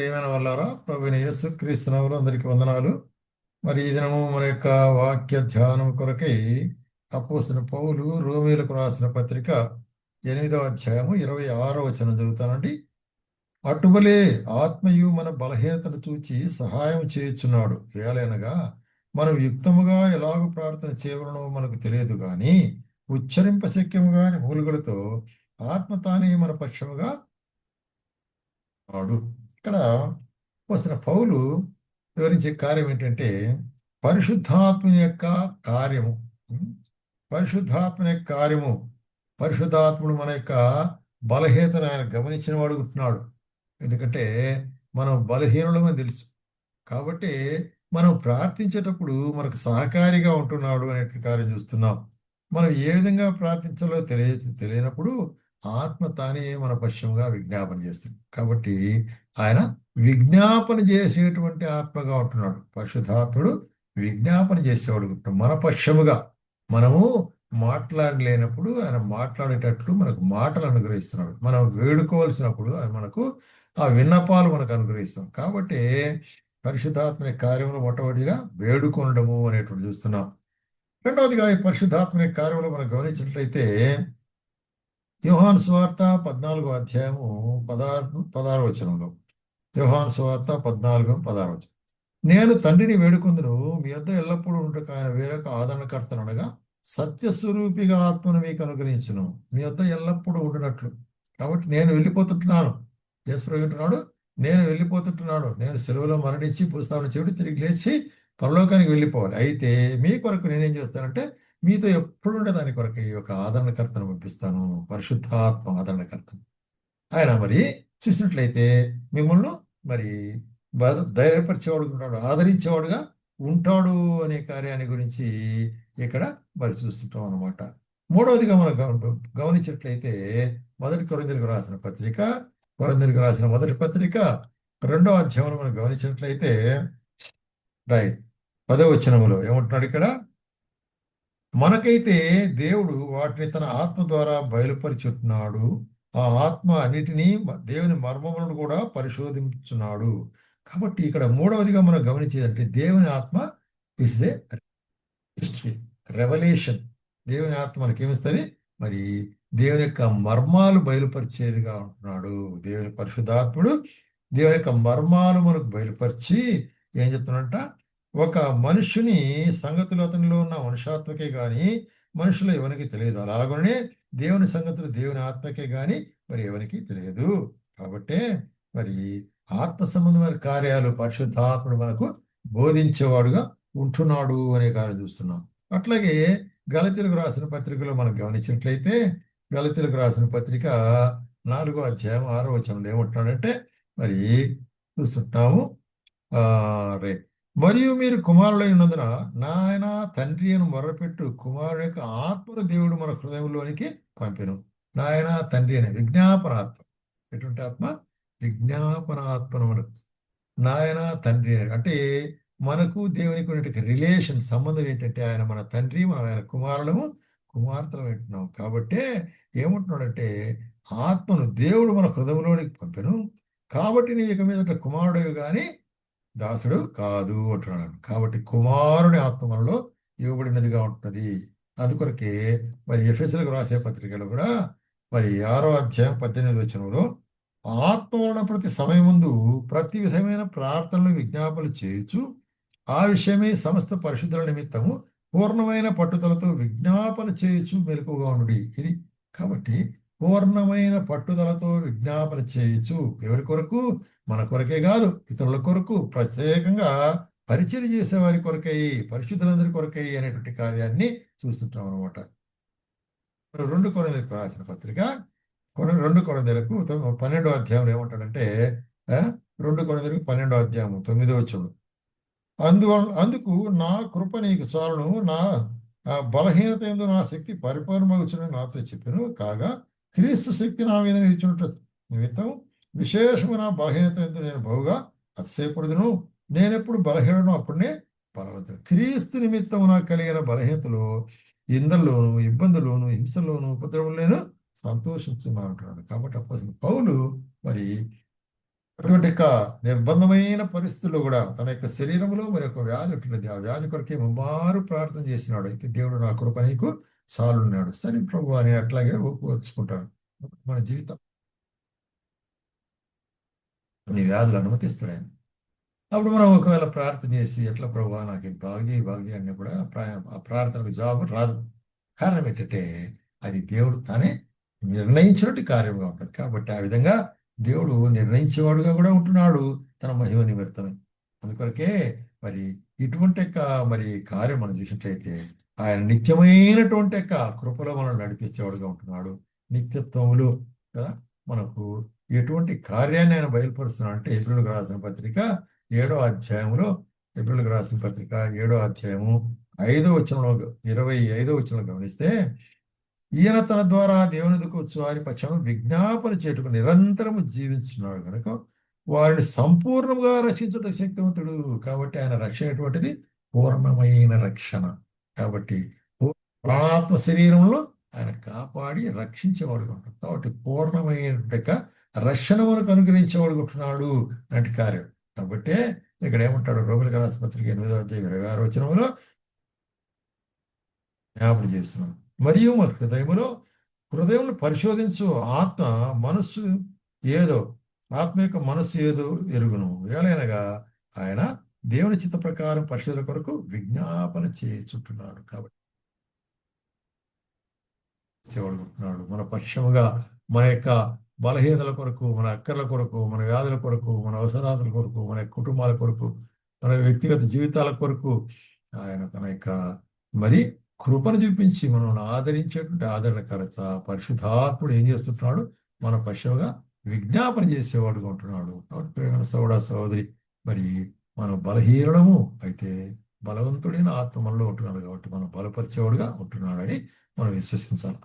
ప్రియమైన వల్లారా ప్రభు యేసు క్రీస్తునవులు అందరికీ వందనాలు. మరి ఈ దినము మన యొక్క వాక్య ధ్యానం కొరకై అపోసిన పౌలు రోమీలకు రాసిన పత్రిక ఎనిమిదవ అధ్యాయము ఇరవై ఆరో వచనం చదువుతానండి. అటువలే ఆత్మయు మన బలహీనతను చూచి సహాయం చేయుచున్నాడు. ఏలైనగా మనం యుక్తముగా ఎలాగు ప్రార్థన చేయవలనో మనకు తెలియదు కానీ ఉచ్చరింప శక్యముగాని మూలుగులతో ఆత్మ తానే మన పక్షముగా వాడు. ఇక్కడ వస్తున్న పౌలు వివరించే కార్యం ఏంటంటే పరిశుద్ధాత్మని యొక్క కార్యము. ఉం? పరిశుద్ధాత్మని యొక్క కార్యము. పరిశుద్ధాత్ముడు మన యొక్క బలహీనతను ఆయన గమనించిన వాడు ఉంటున్నాడు. ఎందుకంటే మనం బలహీనులమని తెలుసు. కాబట్టి మనం ప్రార్థించేటప్పుడు మనకు సహకారిగా ఉంటున్నాడు అనే కార్యం చూస్తున్నాం. మనం ఏ విధంగా ప్రార్థించాలో తెలియ తెలియనప్పుడు ఆత్మ తానే మన పశ్చిమగా విజ్ఞాపన చేస్తుంది. కాబట్టి ఆయన విజ్ఞాపన చేసేటువంటి ఆత్మగా ఉంటున్నాడు. పరిశుద్ధాత్ముడు విజ్ఞాపన చేసేవాడు ఉంటున్నాడు. మన పక్షముగా మనము మాట్లాడలేనప్పుడు ఆయన మాట్లాడేటట్లు మనకు మాటలు అనుగ్రహిస్తున్నాడు. మనం వేడుకోవాల్సినప్పుడు ఆయన మనకు ఆ విన్నపాలు మనకు అనుగ్రహిస్తాం. కాబట్టి పరిశుద్ధాత్మ కార్యములు మొట్టమొదటిగా వేడుకొనడము అనేటువంటి చూస్తున్నాం. రెండవదిగా ఈ పరిశుద్ధాత్మ కార్యములు మనం గమనించినట్లయితే యోహాన్ సువార్త పద్నాలుగో అధ్యాయము పదహారు పదహారు వచనంలో. యోహాన్ సువార్త పద్నాలుగు పదహారు వచనం. నేను తండ్రిని వేడుకుందును మీ వద్ద ఎల్లప్పుడూ ఉండటం ఆయన వేరొక ఆదరణకర్తను అనగా సత్యస్వరూపిగా ఆత్మను మీకు అనుగ్రహించును. మీ వద్ద ఎల్లప్పుడూ ఉండినట్లు. కాబట్టి నేను వెళ్ళిపోతుంటున్నాను. యేసు అంటున్నాడు నేను వెళ్ళిపోతుంటున్నాడు నేను సెలవులో మరణించి పుస్తాను చెవిటి తిరిగి లేచి పరలోకానికి వెళ్ళిపోవాలి. అయితే మీ కొరకు నేనేం చేస్తానంటే మీతో ఎప్పుడు ఉండే దాని కొరకు ఈ యొక్క ఆదరణకర్తను పంపిస్తాను. పరిశుద్ధాత్మ ఆదరణకర్తను. ఆయన మరి చూసినట్లయితే మిమ్మల్ని మరి బ- ధైర్యపరిచేవాడు ఉంటాడు ఆదరించేవాడుగా ఉంటాడు అనే కార్యాన్ని గురించి ఇక్కడ మరి చూస్తుంటాం అనమాట మూడవదిగా మనం గమనించినట్లయితే మొదటి కొరందరికి రాసిన పత్రిక కొరందరికి రాసిన మొదటి పత్రిక రెండో అధ్యాయం మనం గమనించినట్లయితే రైట్. పదవచనములో ఏమంటున్నాడు ఇక్కడ? మనకైతే దేవుడు వాటిని తన ఆత్మ ద్వారా బయలుపరిచుంటున్నాడు ఆ ఆత్మ అన్నిటినీ దేవుని మర్మములను కూడా పరిశోధించున్నాడు కాబట్టి ఇక్కడ మూడవదిగా మనం గమనించేదంటే దేవుని ఆత్మ ఇస్ ఏ రెవల్యూషన్ దేవుని ఆత్మ మనకి ఏమిస్తుంది మరి దేవుని యొక్క మర్మాలు బయలుపరిచేదిగా ఉంటున్నాడు. దేవుని పరిశుద్ధాత్ముడు దేవుని యొక్క మర్మాలు మనకు బయలుపరిచి ఏం చెప్తున్నట్ట ఒక మనుషుని సంగతులు అతనిలో ఉన్న మనుషాత్మకే కానీ మనుషులు ఎవరికి తెలియదు. అలాగనే దేవుని సంగతులు దేవుని ఆత్మకే కానీ మరి ఎవరికి తెలియదు. కాబట్టే మరి ఆత్మ సంబంధమైన కార్యాలు పరిశుద్ధాత్ముడు మనకు బోధించేవాడుగా ఉంటున్నాడు అనే కార్యం చూస్తున్నాం. అట్లాగే గలతీలకు రాసిన పత్రికలో మనం గమనించినట్లయితే గలతీలకు రాసిన పత్రిక నాలుగో అధ్యాయం ఆరో వచనంలో ఏమంటున్నాడంటే మరి చూస్తుంటాము. రైట్ మరియు మీరు కుమారుడై ఉన్నందున నాయన తండ్రి అని మొర్రపెట్టు కుమారుడు యొక్క ఆత్మను దేవుడు మన హృదయంలోనికి పంపెను. నాయన తండ్రి అనే విజ్ఞాపనాత్మ. ఎటువంటి ఆత్మ? విజ్ఞాపన ఆత్మను మనకు నాయన తండ్రి అంటే మనకు దేవునికి ఉన్నటువంటి రిలేషన్ సంబంధం ఏంటంటే ఆయన మన తండ్రి మనం ఆయన కుమారులము కుమార్తెలు పెట్టినాం కాబట్టే ఏమంటున్నాడంటే ఆత్మను దేవుడు మన హృదయంలోనికి పంపెను. కాబట్టి నీవు ఇక మీదట కుమారుడు కానీ దాసుడు కాదు అంటున్నాడు. కాబట్టి కుమారుని ఆత్మ మనలో ఇవ్వబడినదిగా ఉంటున్నది అందుకొరకే మరి ఎఫ్ఎస్లకు రాసే పత్రికలు కూడా మరి ఆరో అధ్యాయం పద్దెనిమిది వచనంలో ఆత్మ ప్రతి సమయం ముందు ప్రతి విధమైన ప్రార్థనలు విజ్ఞాపనలు చేయొచ్చు ఆ విషయమే సమస్త పరిశుద్ధుల నిమిత్తము పూర్ణమైన పట్టుదలతో విజ్ఞాపన చేయొచ్చు మెలకుగా ఉండు ఇది కాబట్టి పూర్ణమైన పట్టుదలతో విజ్ఞాపన చేయొచ్చు ఎవరి కొరకు? మన కొరకే కాదు ఇతరుల కొరకు ప్రత్యేకంగా పరిచయం చేసేవారి కొరకై పరిశుద్ధులందరి కొరకై అనేటువంటి కార్యాన్ని చూస్తుంటాం అనమాట రెండు కొరందరికి రాసిన పత్రిక కొన రెండు కొరందలకు పన్నెండో అధ్యాయంలో ఏమంటాడంటే రెండు కొరందరికి పన్నెండో అధ్యాయం తొమ్మిదో వచ్చుడు అందువల్ల అందుకు నా కృప నీకు చాలును నా బలహీనత ఎందు నా శక్తి పరిపూర్ణమగుచునని నాతో చెప్పాను కాగా క్రీస్తు శక్తి నా మీద నిలిచినట్టు నిమిత్తం విశేషము నా బలహీనత ఎందుకు నేను బహుగా అతిశయపడుదును. నేనెప్పుడు బలహీనను అప్పుడే బలవంతుడు. క్రీస్తు నిమిత్తం నాకు కలిగిన బలహీనతలు ఇందల్లోను ఇబ్బందుల్లోను హింసల్లోను ఉపద్రవం నేను సంతోషించున్నాను అంటున్నాడు కాబట్టి అప్పసిన పౌలు మరి అటువంటి యొక్క నిర్బంధమైన పరిస్థితుల్లో కూడా తన యొక్క శరీరంలో మరి ఒక వ్యాధి ఉంటున్నది. ఆ వ్యాధి కొరకే ముమ్మారు ప్రార్థన చేసినాడు. అయితే దేవుడు నా కృప నీకు చాలున్నాడు సరే ప్రభు అని అట్లాగే ఒప్పుకొచ్చుకుంటాను మన జీవితం. కొన్ని వ్యాధులు అనుమతిస్తాడు ఆయన. అప్పుడు మనం ఒకవేళ ప్రార్థన చేసి ఎట్లా ప్రభు నాకు ఇది బాగు చేయి బాగు చేయి అన్నీ కూడా ఆ ప్రార్థనకు జవాబు రాదు. కారణం ఏంటంటే అది దేవుడు తానే నిర్ణయించినట్టు కార్యంగా ఉంటుంది. కాబట్టి ఆ విధంగా దేవుడు నిర్ణయించేవాడుగా కూడా ఉంటున్నాడు తన మహిమ నిమిత్తమై. అందుకొరకే మరి ఇటువంటి యొక్క మరి కార్యం మనం చూసినట్లయితే ఆయన నిత్యమైనటువంటి యొక్క కృపలో మనం నడిపించేవాడుగా ఉంటున్నాడు. నిత్యత్వములు కదా మనకు ఎటువంటి కార్యాన్ని ఆయన బయలుపరుస్తున్నాడు అంటే ఏప్రిల్కి రాసిన పత్రిక ఏడో అధ్యాయంలో ఏప్రిల్కి రాసిన పత్రిక ఏడో అధ్యాయము ఐదో వచనంలో ఇరవై ఐదో వచనంలో గమనిస్తే ఈయన తన ద్వారా దేవుని వచ్చు వారి పక్షం విజ్ఞాపన చేటుకు నిరంతరము జీవించున్నాడు కనుక వారిని సంపూర్ణంగా రక్షించుట శక్తివంతుడు. కాబట్టి ఆయన రక్షణ ఎటువంటిది? పూర్ణమైన రక్షణ. కాబట్టి ప్రాణాత్మ శరీరంలో ఆయన కాపాడి రక్షించేవాడుగా ఉంటాడు. కాబట్టి పూర్ణమైన రక్షణ మనకు అనుగ్రహించేవాడుగా ఉంటున్నాడు అంటే కార్యం. కాబట్టి ఇక్కడ ఏమంటాడు రోగుల ఆసుపత్రికి ఎనిమిదో అధ్యాయం ఇరవై ఆరు వచనంలో? జ్ఞాపకం చేస్తున్నాం మరియు మన హృదయములో హృదయంలో పరిశోధించు ఆత్మ మనస్సు ఏదో ఆత్మ యొక్క మనస్సు ఏదో ఎరుగును. ఏలైనగా ఆయన దేవుని చిత్త ప్రకారం పరిశోధన కొరకు విజ్ఞాపన చేయుచుంటున్నాడు కాబట్టి. చేవాడుకుంటున్నాడు మన పక్షముగా మన యొక్క బలహీనతల కొరకు మన అక్కర్ల కొరకు మన వ్యాధుల కొరకు మన అవసరాల కొరకు మన కుటుంబాల కొరకు మన వ్యక్తిగత జీవితాల కొరకు ఆయన తన యొక్క మరి కృపను చూపించి మనల్ని ఆదరించేటువంటి ఆదరణకరత పరిశుద్ధాత్ముడు ఏం చేస్తుంటున్నాడు? మన పశువుగా విజ్ఞాపన చేసేవాడుగా ఉంటున్నాడు. కాబట్టి ప్రేమ సోడా సోదరి మరి మనం బలహీనము అయితే బలవంతుడైన ఆత్మ మనలో ఉంటున్నాడు కాబట్టి మనం బలపరిచేవాడుగా ఉంటున్నాడని మనం విశ్వసించాలి.